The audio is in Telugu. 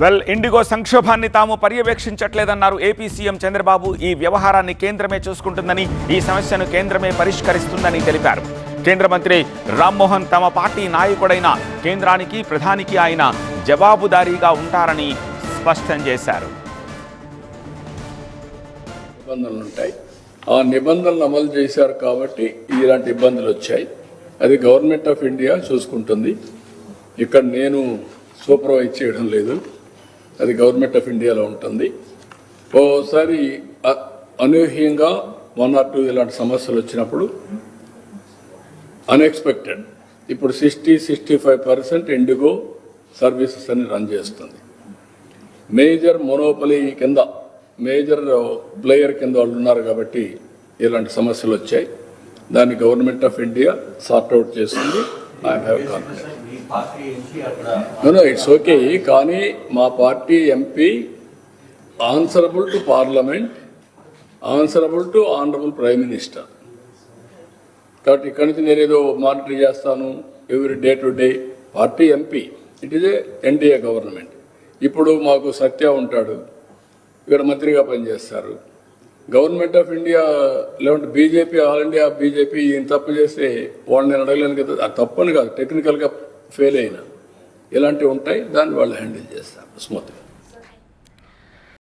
వెల్ ఇండిగో సంక్షోభాన్ని తాము పర్యవేక్షించట్లేదన్నారు ఏపీ సీఎం చంద్రబాబు. ఈ వ్యవహారాన్ని కేంద్రమే చూసుకుంటుందని ఈ సమస్యను కేంద్రమే పరిష్కరిస్తుందని తెలిపారు. కేంద్ర మంత్రి రామ్మోహన్ తమ పార్టీ నాయకుడైన కేంద్రానికి ప్రధానికి ఆయన జవాబుదారీగా ఉంటారని స్పష్టం చేశారు. నిబంధనలు ఉంటాయి ఆ నిబంధనలు అమలు చేశారు కాబట్టి ఇలాంటి ఇబ్బందులు వచ్చాయి. అది గవర్నమెంట్ ఆఫ్ ఇండియా చూసుకుంటుంది. ఇక్కడ నేను సూపర్వైజ్ చేయడం లేదు. అది గవర్నమెంట్ ఆఫ్ ఇండియాలో ఉంటుంది. ఓసారి అనూహ్యంగా వన్ ఆర్ టూ ఇలాంటి సమస్యలు వచ్చినప్పుడు అన్ఎక్స్పెక్టెడ్ ఇప్పుడు sixty sixty five percent IndiGo services అని రన్ చేస్తుంది. మేజర్ మొనోపలి కింద మేజర్ ప్లేయర్ కింద వాళ్ళు ఉన్నారు కాబట్టి ఇలాంటి సమస్యలు వచ్చాయి. దాన్ని government of India sort out చేస్తుంది. I have confidence no it's okay కానీ మా party MP answerable to parliament answerable to honourable prime minister కాబట్టి ఇక్కడి నుంచి నేను ఏదో మానిటర్ చేస్తాను every day to day party MP it is a NDA government ఇప్పుడు మాకు సత్య ఉంటాడు ఇక్కడ మంత్రిగా పనిచేస్తారు. గవర్నమెంట్ ఆఫ్ ఇండియా లేదంటే బీజేపీ ఆల్ ఇండియా బీజేపీ ఈయన తప్పు చేస్తే వాళ్ళని నేను అడగలేను కదా. అది తప్పని కాదు టెక్నికల్గా ఫెయిల్ అయినా. ఇలాంటివి ఉంటాయి దాన్ని వాళ్ళు హ్యాండిల్ చేస్తారు. స్మూత్గా